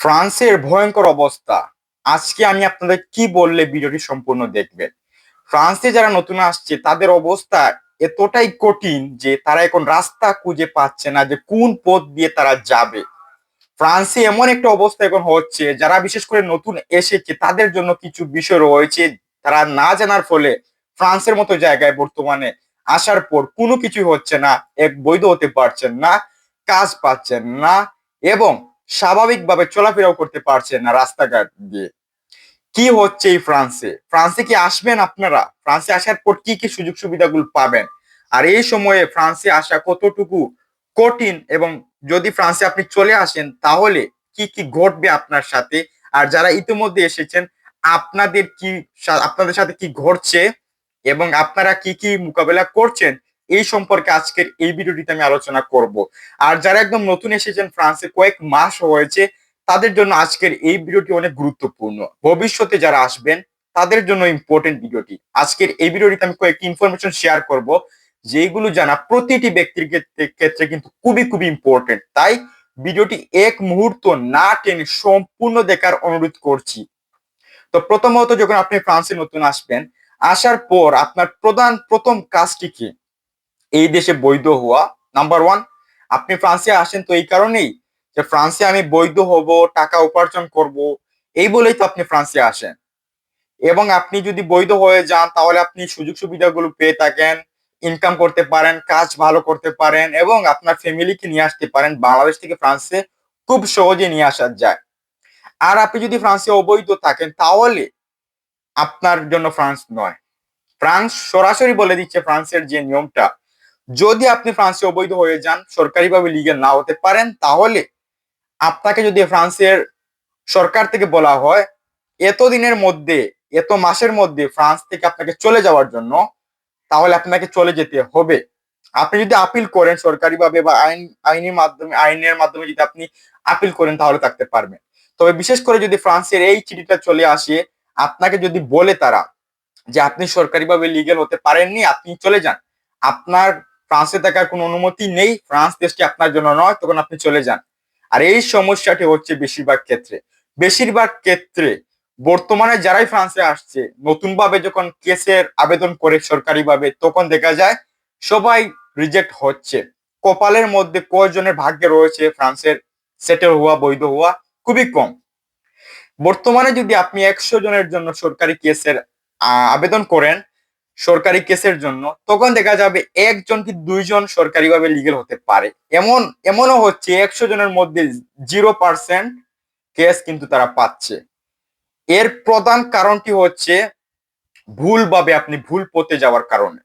ফ্রান্সের ভয়ঙ্কর অবস্থা। আজকে আমি আপনাদের কি বললে ভিডিওটি সম্পূর্ণ দেখবেন। ফ্রান্সে যারা নতুন আসছে, তাদের অবস্থা এতটাই কঠিন যে তারা এখন রাস্তা খুঁজে পাচ্ছে না যে কোন পথ দিয়ে তারা যাবে। ফ্রান্সে এমন একটা অবস্থা এখন হচ্ছে, যারা বিশেষ করে নতুন এসেছে, তাদের জন্য কিছু বিষয় রয়েছে তারা না জানার ফলে ফ্রান্সের মতো জায়গায় বর্তমানে আসার পর কোনো কিছু হচ্ছে না, এক বৈধ হতে পারছেন না, কাজ পাচ্ছেন না এবং স্বাভাবিকভাবে চলাফেরাও করতে পারছেন না রাস্তাঘাট দিয়ে। কি হচ্ছে এই ফ্রান্সে? ফ্রান্সে কি আসবেন আপনারা? ফ্রান্সে আসার পর কি কি সুযোগ সুবিধাগুলো পাবেন? আর এই সময়ে ফ্রান্সে আসা কতটুকু কঠিন এবং যদি ফ্রান্সে আপনি চলে আসেন, তাহলে কি কি ঘটবে আপনার সাথে? আর যারা ইতিমধ্যে এসেছেন, আপনাদের কি আপনাদের সাথে কি ঘটছে? এবং আপনারা কি কি মোকাবেলা করছেন? এই সম্পর্কে আজকের এই ভিডিওটিতে আমি আলোচনা করব। আর যারা একদম নতুন এসেছেন ফ্রান্সে, কয়েক মাস হয়েছে, তাদের জন্য আজকের এই ভিডিওটি অনেক গুরুত্বপূর্ণ। ভবিষ্যতে যারা আসবেন, তাদের জন্য ইম্পর্টেন্ট ভিডিওটি। আজকের এই ভিডিওটিতে আমি কয়েকটি ইনফরমেশন শেয়ার করব যেগুলো জানা প্রতিটি ব্যক্তির ক্ষেত্রে কিন্তু খুবই খুবই ইম্পর্টেন্ট তাই ভিডিওটি এক মুহূর্ত না টেনে সম্পূর্ণ দেখার অনুরোধ করছি। তো প্রথমত যখন আপনি ফ্রান্সে নতুন আসবেন, আসার পর আপনার প্রধান, প্রথম কাজটি কি? এই দেশে বৈধ হওয়া। নাম্বার ওয়ান আপনি ফ্রান্সে আসেন তো এই কারণেই যে ফ্রান্সে আমি বৈধ হব, টাকা উপার্জন করব, এই বলেই তো আপনি ফ্রান্সে আসেন। এবং আপনি যদি বৈধ হয়ে যান, তাহলে আপনি সুযোগ সুবিধাগুলো পেয়ে থাকেন ইনকাম করতে পারেন, কাজ ভালো করতে পারেন, এবং আপনার ফ্যামিলিকে নিয়ে আসতে পারেন। বাংলাদেশ থেকে ফ্রান্সে খুব সহজে নিয়ে আসা যায়। আর আপনি যদি ফ্রান্সে অবৈধ থাকেন, তাহলে আপনার জন্য ফ্রান্স নয়। ফ্রান্স সরাসরি বলে দিচ্ছে ফ্রান্সের যে নিয়মটা যদি আপনি ফ্রান্সে অবৈধ হয়ে যান, সরকারিভাবে লিগেল না হতে পারেন, তাহলে আপনাকে যদি ফ্রান্সের সরকার থেকে বলা হয় এত দিনের মধ্যে, এত মাসের মধ্যে ফ্রান্স থেকে আপনাকে চলে যাওয়ার জন্য, তাহলে আপনাকে চলে যেতে হবে। আপনি যদি আপিল করেন সরকারিভাবে বা আইন, আইনের মাধ্যমে আইনের মাধ্যমে যদি আপনি আপিল করেন, তাহলে থাকতে পারবেন তবে বিশেষ করে যদি ফ্রান্সের এই চিঠিটা চলে আসে, আপনাকে যদি বলে তারা যে আপনি সরকারিভাবে লিগেল হতে পারেননি, আপনি চলে যান, আপনার ফ্রান্সে থাকার কোনো অনুমতি নেই। ফ্রান্স দেশটি আপনার জন্য নয়, তখন আপনি চলে যান। আর এই সমস্যাটি হচ্ছে বেশিরভাগ ক্ষেত্রে। বেশিরভাগ ক্ষেত্রে বর্তমানে যারাই ফ্রান্সে আসছে নতুন ভাবে যখন কেসের আবেদন করে সরকারিভাবে, তখন দেখা যায় সবাই রিজেক্ট হচ্ছে। কপালের মধ্যে কয়জনের ভাগ্যে রয়েছে ফ্রান্সের সেটেল হওয়া, বৈধ হওয়া? খুবই কম। বর্তমানে যদি আপনি একশো জনের জন্য সরকারি কেসের আবেদন করেন সরকারি কেসের জন্য, তখন দেখা যাবে একজন কি দুইজন সরকারিভাবে লিগেল হতে পারে। এমন, এমনও হচ্ছে একশো জনের মধ্যে জিরো পার্সেন্ট কেস কিন্তু তারা পাচ্ছে। এর প্রধান কারণটি হচ্ছে ভুলভাবে আপনি ভুল পথে যাওয়ার কারণে।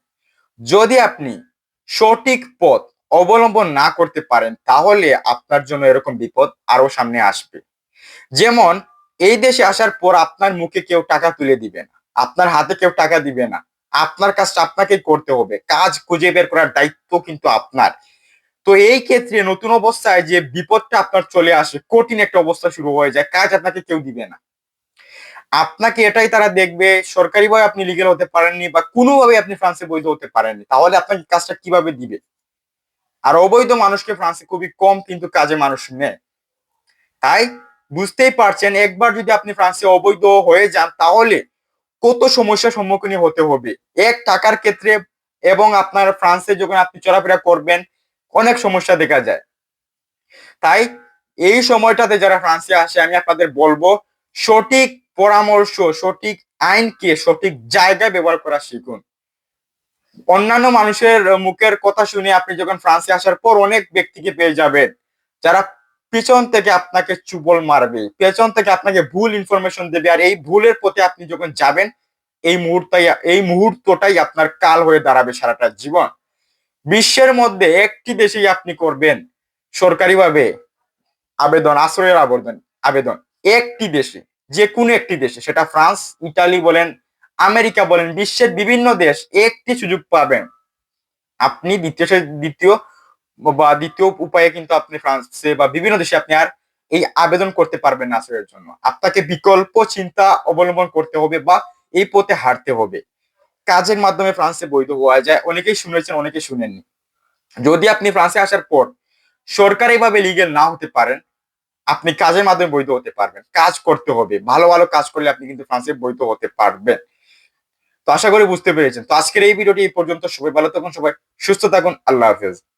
যদি আপনি সঠিক পথ অবলম্বন না করতে পারেন, তাহলে আপনার জন্য এরকম বিপদ আরও সামনে আসবে। যেমন, এই দেশে আসার পর আপনার মুখে কেউ টাকা তুলে দিবে না, আপনার হাতে কেউ টাকা দিবে না আপনার কাজটা আপনাকে করতে হবে। কাজ খুঁজে বের করার দায়িত্ব কিন্তু আপনার। তো এই ক্ষেত্রে নতুন অবস্থায় যে বিপদটা আপনার চলে আসে, কঠিন একটা অবস্থা শুরু হয়ে যায়, কাজ আপনাকে কেউ দিবে না। আপনাকে এটাই তারা দেখবে, সরকারি সরকারিভাবে আপনি লিগেল হতে পারেননি বা কোনোভাবে আপনি ফ্রান্সে বৈধ হতে পারেননি, তাহলে আপনাকে কাজটা কীভাবে দিবে? আর অবৈধ মানুষকে ফ্রান্সে খুবই কম কিন্তু কাজে মানুষ নেয়। তাই বুঝতেই পারছেন, একবার যদি আপনি ফ্রান্সে অবৈধ হয়ে যান, তাহলে কত সমস্যার সম্মুখীন হতে হবে। এক টাকার ক্ষেত্রে এবং আপনার ফ্রান্সে যখন আপনি চলাফেরা করবেন, অনেক সমস্যা দেখা যায়। তাই এই সময়টাতে যারা ফ্রান্সে আসে, আমি আপনাদের বলব, সঠিক পরামর্শ, সঠিক আইনকে, সঠিক জায়গায় ব্যবহার করা শিখুন। অন্যান্য মানুষের মুখের কথা শুনে আপনি যখন ফ্রান্সে আসার পর অনেক ব্যক্তিকে পেয়ে যাবেন। যারা পেছন থেকে আপনাকে চুবল মারবে, পেছন থেকে আপনাকে ভুল ইনফরমেশন দেবে, আর এই ভুলের প্রতি আপনি যখন যাবেন, এই মুহূর্তে এই মুহূর্তটাই আপনার কাল হয়ে দাঁড়াবে সারাটা জীবন। বিশ্বের মধ্যে একটি দেশেই আপনি করবেন সরকারিভাবে আবেদন, আশ্রয়ের আবেদন আবেদন। একটি দেশে, যে কোনো একটি দেশে, সেটা ফ্রান্স ইটালি বলেন, আমেরিকা বলেন, বিশ্বের বিভিন্ন দেশ একটি সুযোগ পাবেন। আপনি দ্বিতীয় দ্বিতীয় বা দ্বিতীয় উপায়ে কিন্তু আপনি ফ্রান্সে বা বিভিন্ন দেশে আপনি আর এই আবেদন করতে পারবেন না আশ্রয়ের জন্য। আপনাকে বিকল্প চিন্তা অবলম্বন করতে হবে বা এই পথে হারতে হবে। কাজের মাধ্যমে ফ্রান্সে বৈধ হওয়া যায়। অনেকেই শুনেছেন অনেকে শুনেননি। যদি আপনি ফ্রান্সে আসার পর সরকার সরকারিভাবে লিগেল না হতে পারেন, আপনি কাজের মাধ্যমে বৈধ হতে পারবেন। কাজ করতে হবে। ভালো ভালো কাজ করলে আপনি কিন্তু ফ্রান্সে বৈধ হতে পারবেন। তো আশা করি বুঝতে পেরেছেন। তো আজকের এই ভিডিওটি এই পর্যন্ত। সবাই ভালো থাকুন, সবাই সুস্থ থাকুন। আল্লাহ হাফেজ।